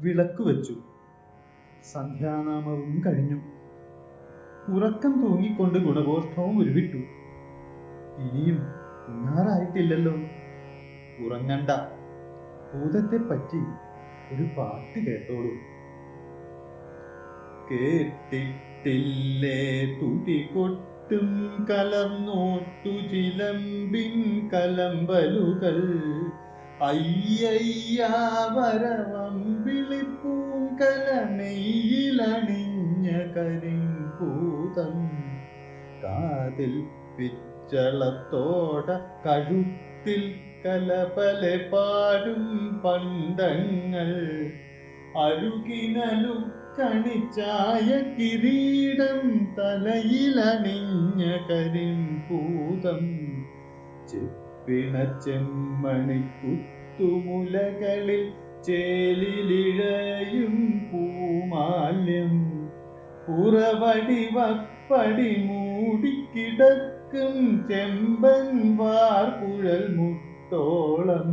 വിളക്ക് വെച്ചു. സന്ധ്യാനാമവും കഴിഞ്ഞു. ഉറക്കം തൂങ്ങിക്കൊണ്ട് ഗുണഗോഷ്ഠവും ഉരുവിട്ടു. ഇനിയും ഉണ്ണാറായിട്ടില്ലല്ലോ. ഉറങ്ങണ്ട. ഭൂതത്തെ പറ്റി ഒരു പാട്ട് കേട്ടോളൂ. കേട്ടിട്ടില്ലേ? തുടി കൊട്ടും കലർന്നോട്ടു ചിലമ്പിൻ കലമ്പലുകൾ. അയ്യയ്യ വരവമ്പിളിപ്പൂം കലമെയിലണിഞ്ഞ കരിങ്കൂതം. കാതിൽ പിച്ചളത്തോട കഴുത്തിൽ കലപലെ പാടും പണ്ടങ്ങൾ. അരുകിനലു കണിച്ചായ കിരീടം തലയിലണിഞ്ഞ കരിമ്പൂതം ചെപ്പിണ ചെമ്മണി കുത്തുമുലകളിൽ ചേലിലിഴയും പൂമാല്യം. പുറവടി വപ്പടി മൂടിക്കിടക്കും ചെമ്പൻ വാർപുഴൽ മുട്ടോളം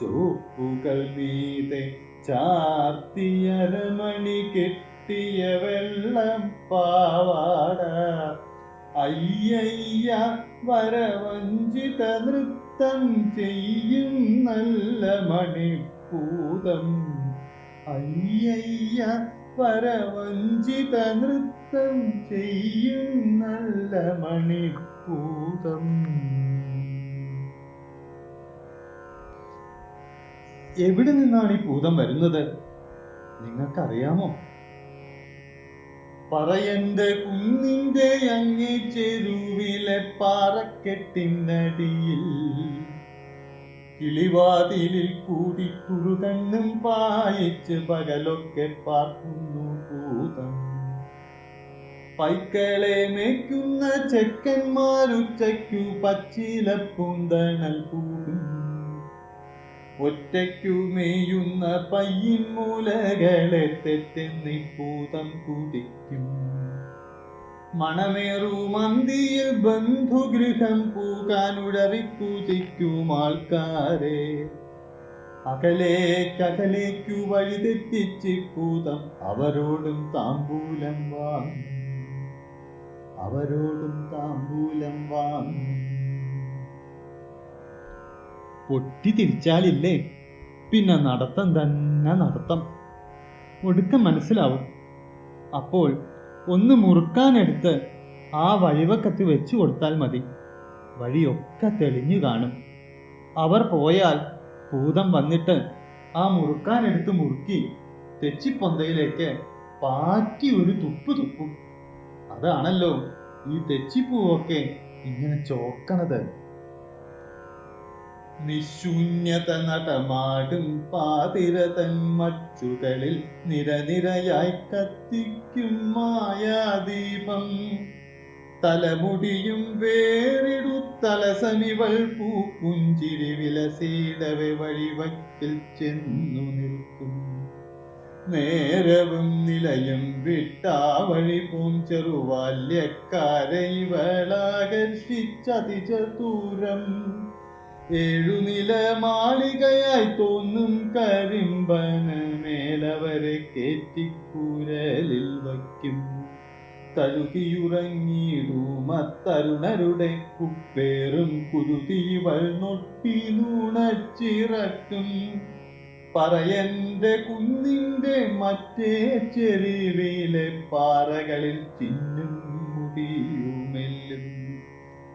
ചോപ്പുകൾ മീതെ ചാർത്തിയരമണി കെട്ടിയ വെള്ളം പാവാട. അയ്യയ്യ വരവഞ്ചിത നൃത്തം ചെയ്യും നല്ല മണിപ്പൂതം അയ്യയ്യ പരവഞ്ചിത നൃത്തം ചെയ്യും നല്ല മണിപ്പൂതം എവിടെ നിന്നാണ് ഈ ഭൂതം വരുന്നത്? നിങ്ങൾക്കറിയാമോ? പറയന്റെ കുന്നിന്റെ അങ്ങേ ചെരുവിലെ പാറക്കെട്ടിനടിയിൽ കിളിവാതിലിൽ കൂടി കുറുകണ്ണും പായിച്ച് പകലൊക്കെ പാർക്കുന്നു ഭൂതം. പൈക്കളെ മേയ്ക്കുന്ന ചെക്കന്മാരുച്ചയ്ക്കു പച്ചില പൂന്തണൽ കൂടും ഒറ്റയ്ക്കു മേയുന്ന പയ്യൻ മൂലകളെ തെറ്റെന്നി പൂതം കുടിക്കും മണമേറു മന്തിയിൽ ബന്ധുഗൃഹം പൂകാനുടറി പൂജിക്കും ആൾക്കാരെ അകലേക്കകലേക്കു പൂതം അവരോടും താമ്പൂലം വാങ്ങി. അവരോടും താമ്പൂലം വാങ്ങി. പൊട്ടി തിരിച്ചാലില്ലേ? പിന്നെ നടത്തം തന്നെ നടത്തം. ഒടുക്കം മനസ്സിലാവും. അപ്പോൾ ഒന്ന് മുറുക്കാനെടുത്ത് ആ വഴിവക്കത്ത് വെച്ചു കൊടുത്താൽ മതി. വഴിയൊക്കെ തെളിഞ്ഞു കാണും. അവർ പോയാൽ ഭൂതം വന്നിട്ട് ആ മുറുക്കാനെടുത്ത് മുറുക്കി തെച്ചിപ്പൊന്തയിലേക്ക് പാറ്റി ഒരു തുപ്പ് തുപ്പും. അതാണല്ലോ ഈ തെച്ചിപ്പൂവൊക്കെ ഇങ്ങനെ ചോക്കണത്. നിശൂന്യത നടമാടും പാതിരതൻ മച്ചുകളിൽ നിരനിരയായി കത്തിക്കും മായാദീപം. തലമുടിയും വേറിടു തലസമിവൾ പൂക്കുഞ്ചിരി വിലസീടവെ വഴിവക്കിൽ ചെന്നു നിൽക്കും. നേരവും നിലയും വിട്ടാ വഴി പൂം ചെറുവാല്യക്കാരെ ഇവളാകർഷിച്ചതിചതൂരം ഏഴുനില മാളികയായി തോന്നും കരിമ്പന മേലവരെ കേറ്റിക്കൂരലിൽ വയ്ക്കും. തഴുകിയുറങ്ങിയിടുമത്തരുണരുടെ കുപ്പേറും കുരുതിവൾ നൊട്ടി നുണച്ചിറക്കും പറയന്റെ കുന്നിന്റെ മറ്റേ ചെറിവിലെ പാറകളിൽ ചിന്നും മുടിയുമെല്ലും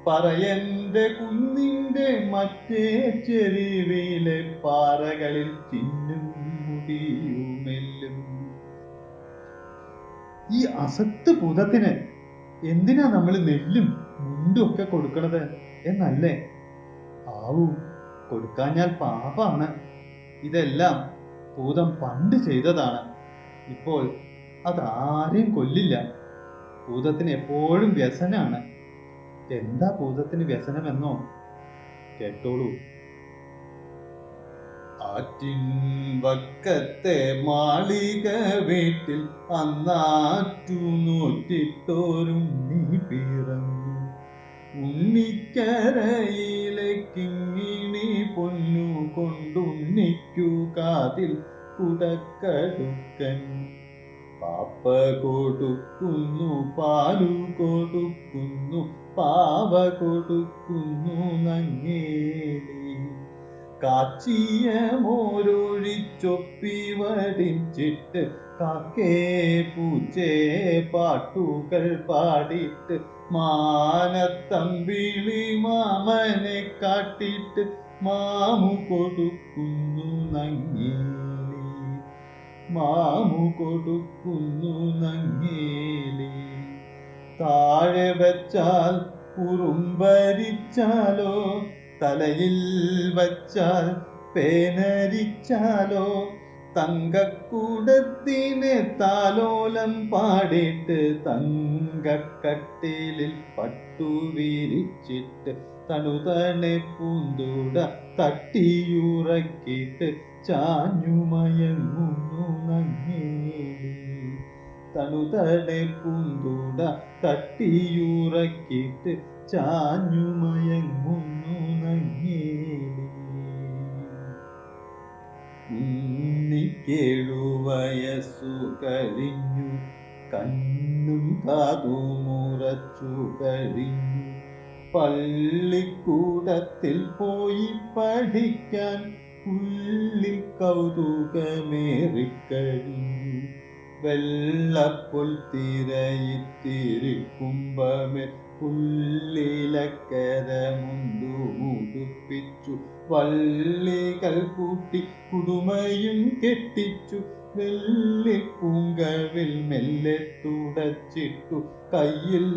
പറയന്റെ കുന്നിന്റെ മറ്റേ ചെറിവിലെ പാറകളിൽ ചിന്നും മുടിയുമെല്ലും ഈ അസത്ത് ഭൂതത്തിന് എന്തിനാ നമ്മൾ നെല്ലും മുണ്ടും ഒക്കെ കൊടുക്കണത് എന്നല്ലേ? ആവൂ കൊടുക്കാഞ്ഞാൽ പാപാണ്. ഇതെല്ലാം ഭൂതം പണ്ട് ചെയ്തതാണ്. ഇപ്പോൾ അതാരെയും കൊല്ലില്ല. ഭൂതത്തിന് എപ്പോഴും വ്യസനാണ്. എന്താ ഭൂതത്തിന് വ്യസനമെന്നോ? കേട്ടോളൂ. ആറ്റിൻ വക്കത്തെ മാളിക വീട്ടിൽ അന്നാറ്റു നോറ്റിട്ടോരും നീ പിറന്നു. ഉണ്ണിക്കരയിലെ കിങ്ങിണി പൊന്നു കൊണ്ടുണ്ണിക്കു കാതിൽ കുടക്കടുക്കൻ പാപ്പ കൊടുക്കുന്നു പാലു കൊടുക്കുന്നു പാവ കൊടുക്കുന്നു നങ്ങേലി. കാച്ചിയ മോരൊഴിച്ചൊപ്പി വടിച്ചിട്ട് കാക്കേ പൂച്ചേ പാട്ടുകൾ പാടിയിട്ട് മാനത്തമ്പിളി മാമനെ കാട്ടിട്ട് മാമു കൊടുക്കുന്നു നങ്ങേലി. മാമു കൊടുക്കുന്നു നങ്ങേലി. താഴെ വച്ചാൽ ഉറുമ്പരിച്ചാലോ തലയിൽ വച്ചാൽ പേനരിച്ചാലോ തങ്കക്കൂടത്തിനെ താലോലം പാടിയിട്ട് തങ്കക്കട്ടിലിൽ പട്ടു വിരിച്ചിട്ട് തണുതണെ പൂന്തുട തട്ടിയുറക്കിയിട്ട് ചാഞ്ഞുമയങ്ങുന്നു നങ്ങേലി. തണുതണെ പൂന്തൂട തട്ടിയുറക്കിട്ട് ചാഞ്ഞുമയങ്ങുന്നു നങ്ങേലി. ഉണ്ണിക്കേഴു വയസ്സു കഴിഞ്ഞു കണ്ണും കാതുമുറച്ചു കഴിഞ്ഞു. പള്ളിക്കൂടത്തിൽ പോയി പഠിക്കാൻ ഉള്ളിൽ കൗതുകമേറിക്കഴിഞ്ഞു. വെള്ളപ്പുൽ തിരയിത്തിരിക്കുമ്പമേ പുള്ളിലക്കരമുണ്ടു മുടുപ്പിച്ചു വള്ളികൾ കൂട്ടി കുടുമയും കെട്ടിച്ചു. വെള്ളിപ്പൂങ്കവിൽ മെല്ലെ തുടച്ചിട്ടു. കയ്യിൽ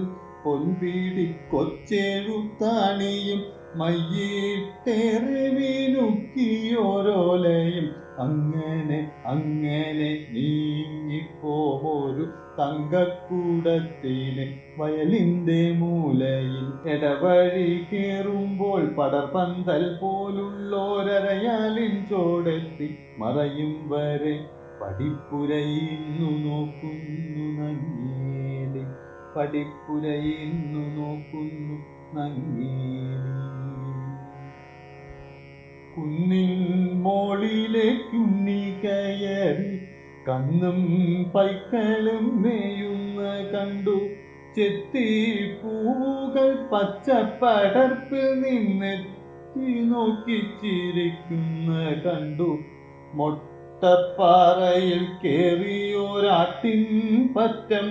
പൊൻപിടി കൊച്ചെഴുത്താണിയും മയ്യിട്ടേറെ വീനുക്കിയോരോലയും അങ്ങനെ അങ്ങനെ നീങ്ങിപ്പോരു തങ്കക്കൂടത്തിന് വയലിന്റെ മൂലയിൽ ഇടവഴി കേറുമ്പോൾ പടർപന്തൽ പോലുള്ളോരരയാലിൻ ചോടെത്തി മറയും വരെ പടിപ്പുരയിന്നു നോക്കുന്നു നങ്ങേലി. പടിപ്പുരയിന്നു നോക്കുന്നു നങ്ങേലി. കുന്നിൻ മോളിലേക്കുണ്ണി കയറി കണ്ണും പൈക്കളും മേയുന്ന കണ്ടു. ചെത്തി പൂകൾ പച്ചപ്പടർപ്പിൽ നിന്നെത്തി നോക്കി ചിരിക്കുന്ന കണ്ടു. മൊട്ടപ്പാറയിൽ കേറിയോരാട്ടിൻ പറ്റം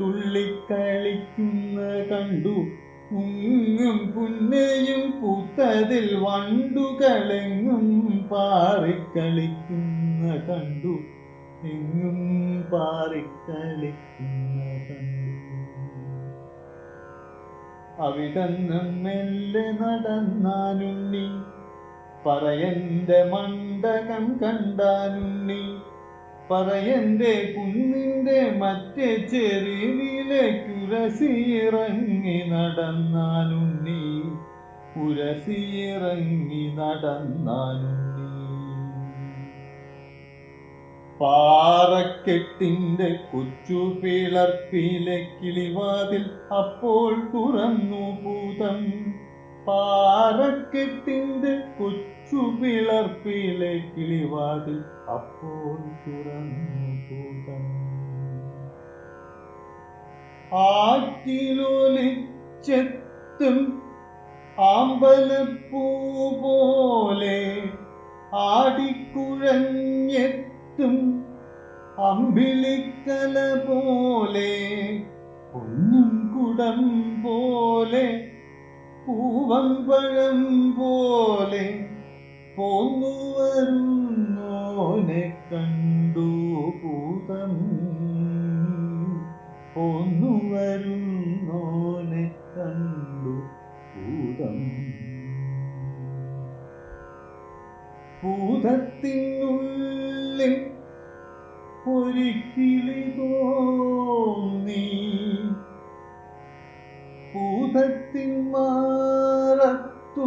തുള്ളിക്കളിക്കുന്ന കണ്ടു. ഉങ്ങും പുന്നയും പൂത്തതിൽ വണ്ടുകളെങ്ങും പാറിക്കളിക്കുന്ന കണ്ടു. എങ്ങും പാറിക്കളിക്കുന്ന അവിടന്ന് മെല്ലെ നടന്നാനുണ്ണി പറയന്റെ മണ്ഡകം കണ്ടാലുണ്ണി പറയന്റെ കുന്നിന്റെ മറ്റേ ചെറിയിലേക്കുരസിയിറങ്ങി നടന്നാലുണ്ണി കുരസിയിറങ്ങി നടന്നാനുണ്ണി. പാറക്കെട്ടിന്റെ കൊച്ചു പിളർപ്പിലെ കിളിവാതിൽ അപ്പോൾ തുറന്നു ഭൂതം. പാറക്കെട്ടിന്റെ കൊച്ചു പിളർപ്പിലെ കിളിവാതിൽ അപ്പോൾ തുറന്നു ഭൂതം. ആറ്റിലൊലിച്ചെത്തും ആമ്പലപ്പൂ പോലെ ആടിക്കുഴഞ്ഞെത്തും അമ്പിളിക്കല പോലെ പൊന്നും കുടം പോലെ പൂവമ്പഴം പോലെ പോന്നു വരുന്നോനെ കണ്ടു പൂതം പോന്നു വരുന്നോനെ കണ്ടു പൂതം ഭൂതത്തിനുള്ളിൽ ഒരിക്കിളി തോന്നി ഭൂതത്തിൻ മാറത്തു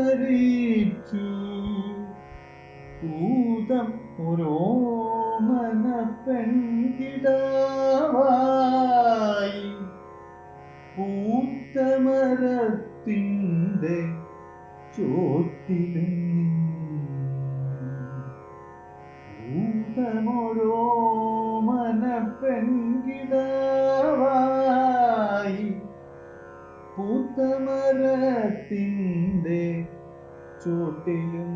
ഓരിത്തറിയിച്ചു ഭൂതം ഓരോമന പെൺകിടാവായി പൂത്തമരത്തിന്റെ ചോട്ടിലും ഇന്നമൊരോ മനപ്പെൺകിടവായി പൂത്തമരത്തിന്റെ ചോട്ടിലും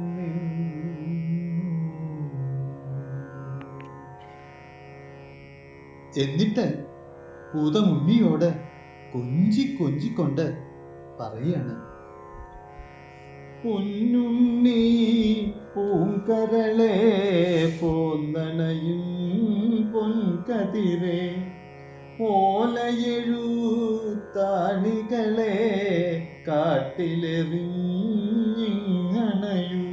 എന്നിട്ട് പൂതമുണ്ണിയോട് കൊഞ്ചി കൊഞ്ചിക്കൊണ്ട് പറയാണ് പൊന്നുണ്ണി പൂങ്കരളെ പോന്നണയും പൊൻകതിരേ. ഓലയെഴു താണികളെ കാട്ടിലെറിഞ്ഞണയൂ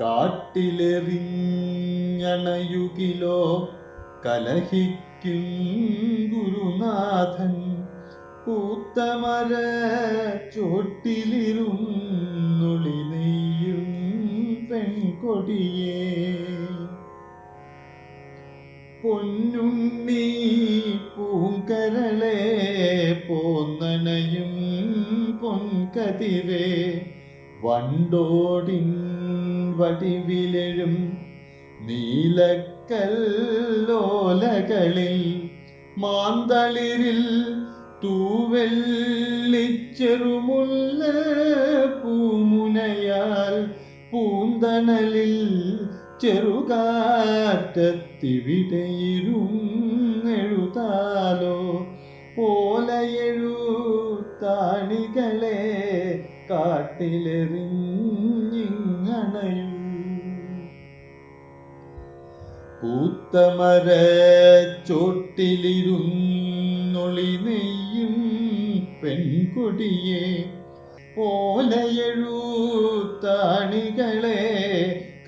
കാട്ടിലെറിഞ്ഞണയുകിലോ കലഹിക്കും ഗുരുനാഥൻ. കൂത്തമര ചോട്ടിലിരുന്നൊളി നെയ്യും പെൺകൊടിയേ. പൊന്നുണ്ണി പൂങ്കരളെ പോന്നണയും പൊൻകതിരേ. വണ്ടോടിൻ വടിവിലെഴും നീലക്കല്ലോലകളിൽ മാന്തളിരിൽ തൂവെള്ളിച്ചെറുമുള്ള പൂമുനയാൽ പൂന്തണലിൽ ചെറുകാറ്റത്തിവിടെയിരുന്നെഴുതാലോ. ഓലയെഴു താണികളെ കാട്ടിലെറിഞ്ഞിങ്ങണയൂ. പൂത്തമര ചോട്ടിലിരുന്നൊളി നെയ്യും പെൺകൊടിയെ ഓലയെഴു താണികളെ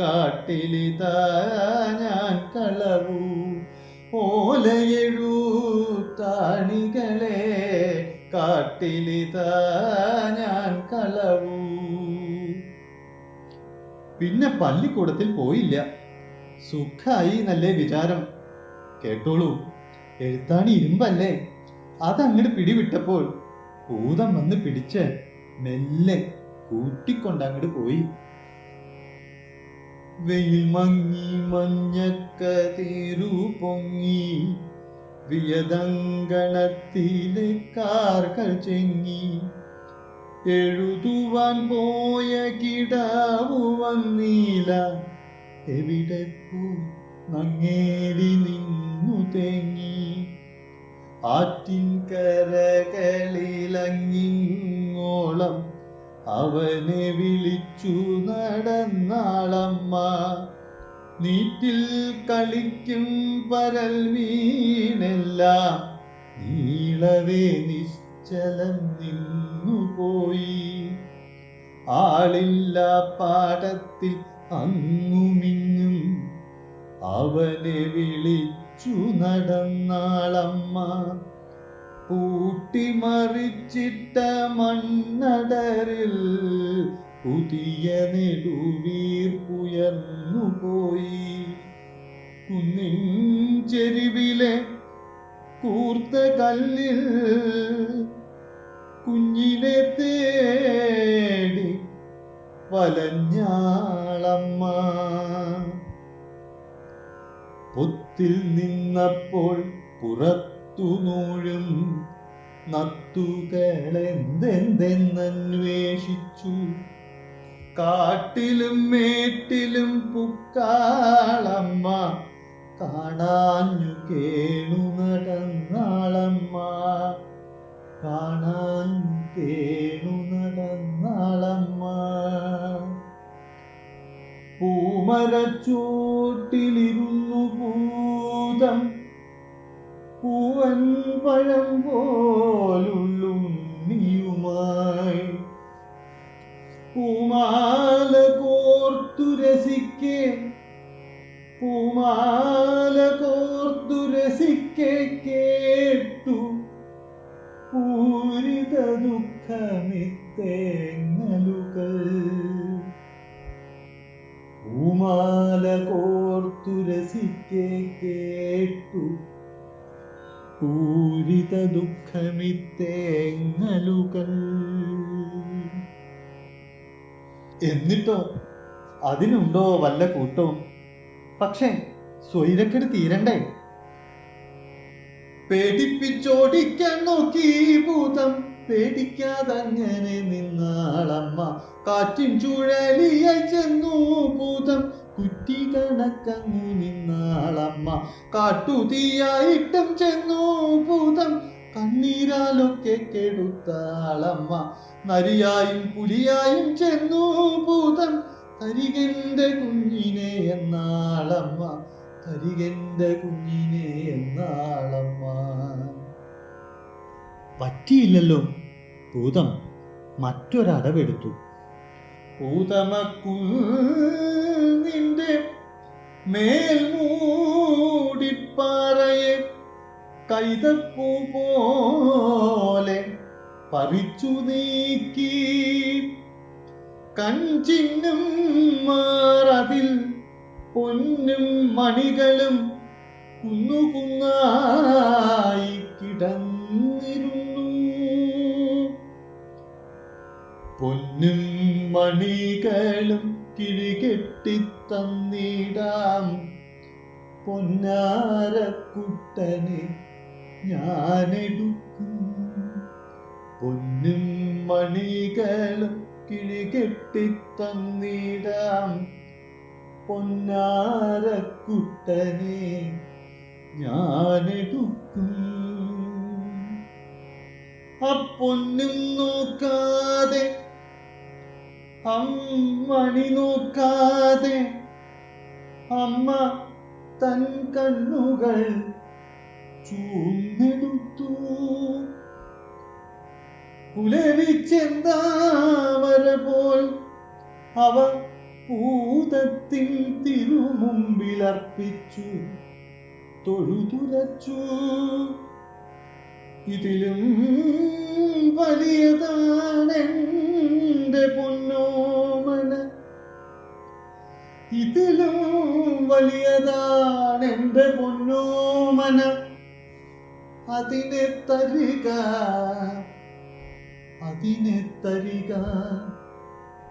കാട്ടിലിതാ ഞാൻ കളവു. ഓലയെഴുത്താണികളെ കാട്ടിലിതാ ഞാൻ കളവു. പിന്നെ പള്ളിക്കൂടത്തിൽ പോയില്ല. സുഖായി നല്ല വിചാരം. കേട്ടോളൂ എഴുത്താണി ഇരുമ്പല്ലേ? അതങ്ങട് പിടിവിട്ടപ്പോൾ ഭൂതം വന്ന് പിടിച്ച് മെല്ലെ കൂട്ടിക്കൊണ്ട് അങ്ങോട്ട് പോയി. വെയിൽ മങ്ങി മഞ്ഞക്കതിരു പൊങ്ങി വിയതങ്കണത്തിലെ കാർകൾ ചെങ്ങി. എഴുതുവാൻ പോയ കിടാവു വന്നീല എവിടെ പോ നങ്ങേലി നിന്നു തേങ്ങി. ആറ്റിൻ കരകളിലങ്ങിങ്ങോളം അവനെ വിളിച്ചു നടന്നാളമ്മ. നീറ്റിൽ കളിക്കും പരൽ മീനെല്ലാം നീളവേ നിശ്ചലം നിന്നു പോയി. ആളില്ല പാടത്തിൽ അങ്ങുമിങ്ങും അവനെ വിളിച്ചു നടന്നാളമ്മ. പൂട്ടിമറിച്ചിട്ട മണ്ണടരിൽ പുതിയ നെടുവീർപ്പുയർന്നു പോയി കുന്നിൻ ചെരുവിലെ കൂർത്ത കല്ലിൽ കുഞ്ഞിനെ തേടി വലഞ്ഞാളമ്മ. പൊത്തിൽ നിന്നപ്പോൾ പുറത്തു നൂഴും നത്തുകളെന്തെന്തെന്നന്വേഷിച്ചു. കാട്ടിലും മേട്ടിലും പുക്കാളമ്മ കാണാഞ്ഞു കേണു നടന്നാളമ്മ. കാണാൻ കേണു നടന്നാളമ്മ. പൂമരച്ചോട്ടിലിരുന്നു ഭൂതം പൂവൻ പഴം പോലുള്ളും നീയുമായി. പൂമാല കോർത്തു രസിക്കേ പൂമാല കോർത്തു രസിക്കേ കേട്ടു. പൂരിത ദുഃഖമിത്തേങ്ങലുകൾ. പൂമാല കോർത്തു രസിക്കേ കേട്ടു. പൂരിത ദുഃഖമിത്തേങ്ങലുകൾ. എന്നിട്ടോ? അതിനുണ്ടോ വല്ല കൂട്ടവും? പക്ഷേ സ്വൈരക്കെട് തീരണ്ടേ? പേടിപ്പിച്ചോടിക്കാൻ നോക്കി ഭൂതം. പേടിക്കാതങ്ങനെ നിന്നാളമ്മ. കാറ്റിൻ ചുഴലിയ ചെന്നു ഭൂതം കുറ്റി കണക്കങ്ങു നിന്നാളമ്മ. കാട്ടുതീയായിട്ടും ചെന്നു ഭൂതം കണ്ണീരാലൊക്കെ കെടുത്താളമ്മ. നരിയായും പുലിയായും ചെന്നു ഭൂതം തരികന്റെ കുഞ്ഞിനെ എന്നാളമ്മ. തരികന്റെ കുഞ്ഞിനെ എന്നാളമ്മ. പറ്റിയില്ലല്ലോ. ഭൂതം മറ്റൊരടവെടുത്തു. കൈതപ്പൂ പോലെ പറിച്ചു നീക്കി. കഞ്ചിന്നും മാറതിൽ പൊന്നും മണികളും കുന്നുകുന്നായി കിടന്നിരുന്നു പൊന്നും മണികളും കിഴികെട്ടിത്തന്നിടാം. പൊന്നാരക്കുട്ടനെ ഞാനെടുക്കും. പൊന്നും മണികളും കിഴികെട്ടിത്തന്നിടാം. പൊന്നാരക്കുട്ടനെ ഞാനെടുക്കും. അപ്പൊന്നും നോക്കാതെ അമ്മണി നോക്കാതെ അമ്മ തൻ കണ്ണുകൾ ചൂന്നെടുത്തു. പുലരിച്ചെന്താമര പോൽ അവ ഭൂതത്തിൻ തിരുമുമ്പിലർപ്പിച്ചു തൊഴുതുരച്ചു ഇതിലും വലിയതാണെന്റെ പൊന്നോമന ഇതിലും വലിയതാണ് എന്റെ പൊന്നോമന. അതിനെ തരിക അതിനെ തരിക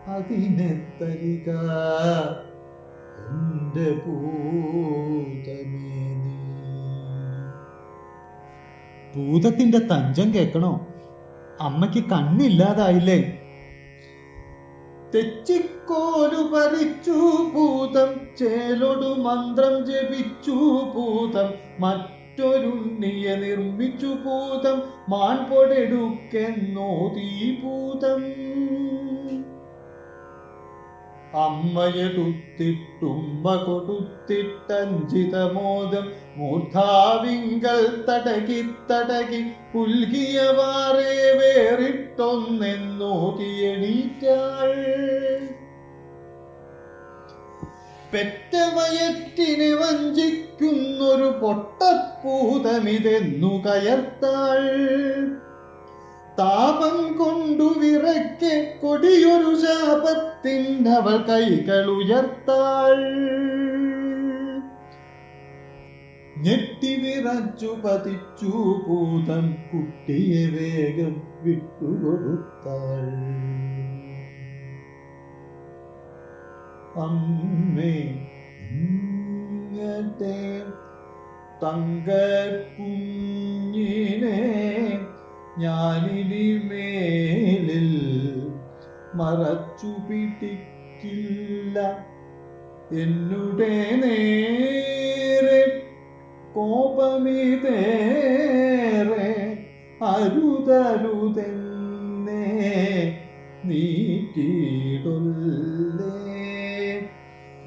അതിനെ തരിക. എന്റെ ഭൂതമേ നീ. ഭൂതത്തിന്റെ തഞ്ചം കേൾക്കണോ? അമ്മയ്ക്ക് കണ്ണില്ലാതായില്ലേ? തെച്ചിക്കോലു പറിച്ചു ഭൂതം ചേലൊടു മന്ത്രം ജപിച്ചു ഭൂതം മറ്റൊരുണ്ണിയെ നിർമ്മിച്ചു ഭൂതം മാൻപൊടെടുക്കെന്നോതീ ഭൂതം. അമ്മയെടുത്തിട്ടുമ്മ കൊടുത്തിട്ടഞ്ചിതമോദം മൂർധാവിങ്കൽ തടകി തടകി പുൽകിയവാറേ വേറിട്ടൊന്നെന്നോക്കിയെണീറ്റാൾ പെറ്റവയറ്റിനെ വഞ്ചിക്കുന്നൊരു പൊട്ടപ്പൂതമിതെന്നു കയർത്താൾ. താപം കൊണ്ടു വിറയ്ക്ക് കൊടിയൊരു ശാപത്തിനവൾ കൈകൾ ഉയർത്താൾ. ഞെട്ടി വിറച്ചു പതിച്ചു ഭൂതം കുട്ടിയെ വേഗം വിട്ടുകൊടുത്താൾ. അമ്മേ ഇങ്ങട്ടെ. തങ്ക കുഞ്ഞിനെ ഞാനിനി മേലിൽ മറച്ചു പിടിക്കില്ല. എന്നുടെ നേരെ കോപമിതേറെ അരുതരുതെന്നേ നീക്കിയിടൊല്ലേ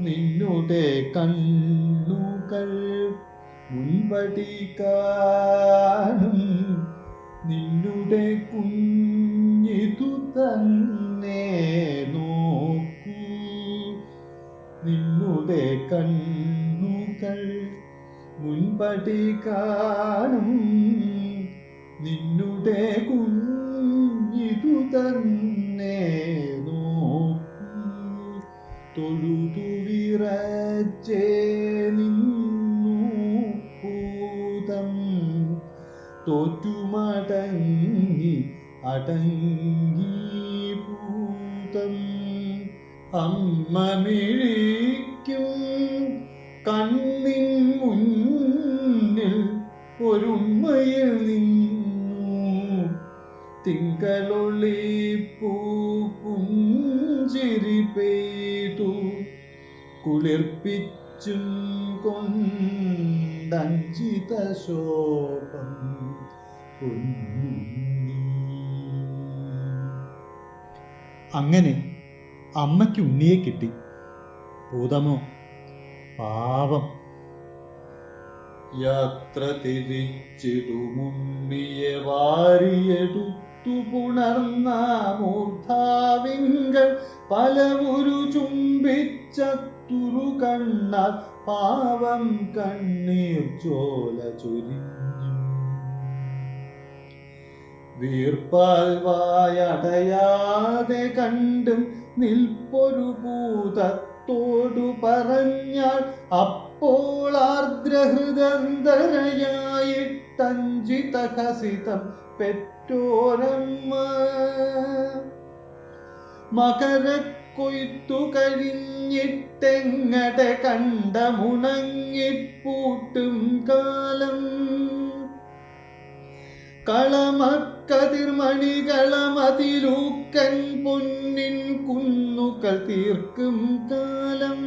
നിന്നുടെ കണ്ണുകൾ മുൻപടി കാണും. നിന്നുടെ കുഞ്ഞിതു തന്നെ നോക്കൂ. നിന്നുടെ കണ്ണുകൾ മുൻപടി കാണും. നിന്നുടെ കുഞ്ഞിതു തന്നെ തൊഴുതു വിറച്ചേ നിന്നു ഭൂതം തോറ്റുമടങ്ങി അടങ്ങി ഭൂതം. അമ്മ മിഴിക്കും കണ്ണിൻ മുന്നിൽ ഒരുമ്മയിൽ നിന്നു. തിങ്കളൊളി പൂഞ്ചിരി പെയ്തു. കുളിർപ്പിച്ചും കൊണ്ടഞ്ചിത ശോഭം അങ്ങനെ അമ്മയ്ക്ക് ഉണ്ണിയെ കിട്ടി. ഭൂതമോ പാവം. യാത്ര തിരിച്ചിടുമുണ്ണിയെ വാരിയെടുത്തു പുണർന്ന പല പലവുരു ചുംബിച്ചത്തുരു കണ്ണാൽ പാവം കണ്ണീർ ചോല ചൊരിഞ്ഞു. വീർപ്പാൽ വായടയാതെ കണ്ടും നിൽപ്പൊരു ഭൂതത്തോടു പറഞ്ഞാൽ അപ്പോൾ ആർദ്രഹൃദന്തരയായിട്ടഞ്ചിത ഹസിതം പെറ്റോരമ്മ മകരക്കൊയ്ത്തു കഴിഞ്ഞിട്ടെങ്ങട കണ്ടമുണങ്ങിപ്പൂട്ടും കാലം. കളമക്കതിർമണികളമതിലൂക്കൻ പൊന്നിൻ കുന്നുകൾ തീർക്കും കാലം.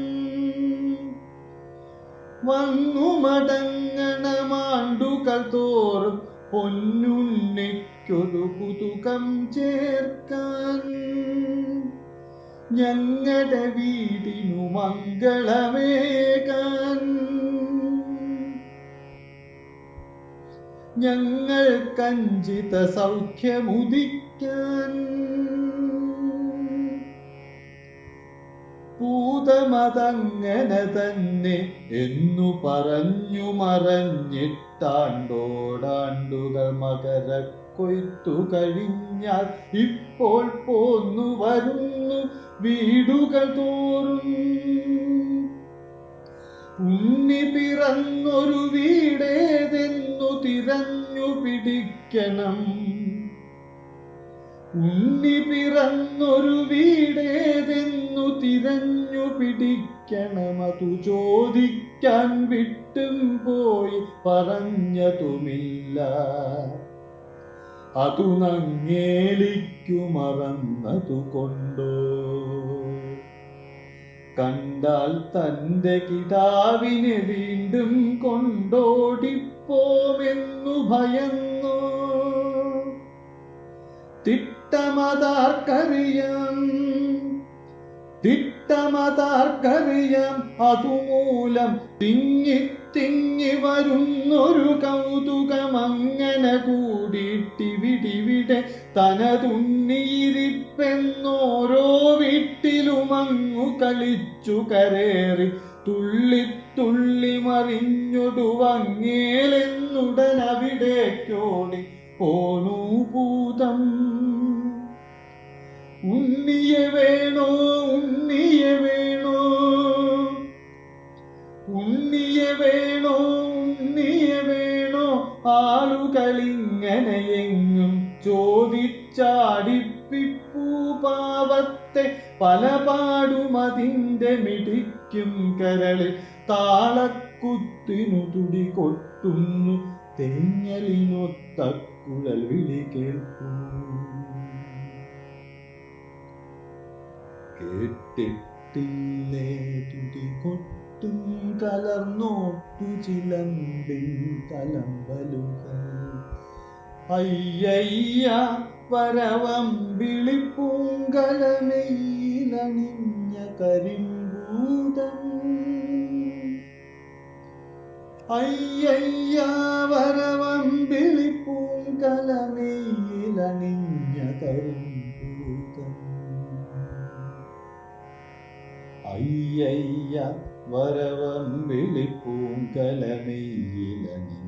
വന്നു മടങ്ങണമാണ്ടുകൾ തോറും പൊന്നുണ്ണിക്കൊരു കുതുകം ചേർക്കാൻ ഞങ്ങളുടെ വീടിനു മംഗളമേകാൻ. ഞങ്ങൾ കഞ്ചിത സൗഖ്യമുദിക്കാൻ ഭൂതമതങ്ങനെ തന്നെ എന്നു പറഞ്ഞു മറഞ്ഞിട്ടാണ്ടോടാണ്ടുകൾ മകര കൊയ്ത്തു കഴിഞ്ഞാൽ ഇപ്പോൾ പോന്നു വരുന്നു വീടുകൾ തോറും. ഉണ്ണി പിറന്നൊരു വീടേതെന്നു തിരഞ്ഞു പിടിക്കണം. ഉണ്ണി പിറന്നൊരു വീടേതെന്നു തിരഞ്ഞു പിടിക്കണമതു ചോദിക്കാൻ വിട്ടും പോയി പറഞ്ഞതുമില്ല. അതു നങ്ങേലിക്കു മറന്നതു കൊണ്ടോ? കണ്ടാൽ തന്റെ കിതാവിനെ വീണ്ടും കൊണ്ടോടിപ്പോമെന്നു ഭയന്നോ? തിട്ടമതാർക്കറിയാം. തിട്ടമതാർക്കറിയാം. അതുമൂലം തിങ്ങി തിങ്ങി വരുന്നൊരു കൗതുകം അങ്ങനെ കൂടിയിട്ടിവിടിവിടെ തനതുണ്ണിയിരിപ്പെന്നോരോ വീട്ടിലുമങ്ങു കളിച്ചു കരേറി തുള്ളി തുള്ളി മറിഞ്ഞൊടുവങ്ങേലെന്നുടനവിടേക്കോടി പോണു ഭൂതം ഉണ്ണിയെ വേണോ ഉണ്ണിയെ വേണോ? ഉണ്ണിയെ വേണോ ഉണ്ണിയെ വേണോ? ആളുകളിങ്ങനെയെങ്ങും ചോദിച്ചാടിപ്പിപ്പൂ പാവത്തെ പല പാടുമതിന്റെ മിടിക്കും കരളിൽ താളക്കുത്തിനു തുടി കൊട്ടുന്നു തെങ്ങലിനൊത്ത കുഴൽ വിളി കേൾക്കൂ കേട്ടിട്ടില്ലേ? തുടി കൊട്ടും കലർന്നോട്ടു ചിലമ്പിൻ കലമ്പലുകൾ. അയ്യയ്യ പരവം പൂങ്കലമയിലണിഞ്ഞ കരിമ്പൂതം. അയ്യയ്യ വരവം പൂങ്കലമയിലണിഞ്ഞ കരിമ്പൂതം. അയ്യയ്യ വരവമ്പിളി പൂങ്കലമയിലണിഞ്ഞ കരിമ്പൂതം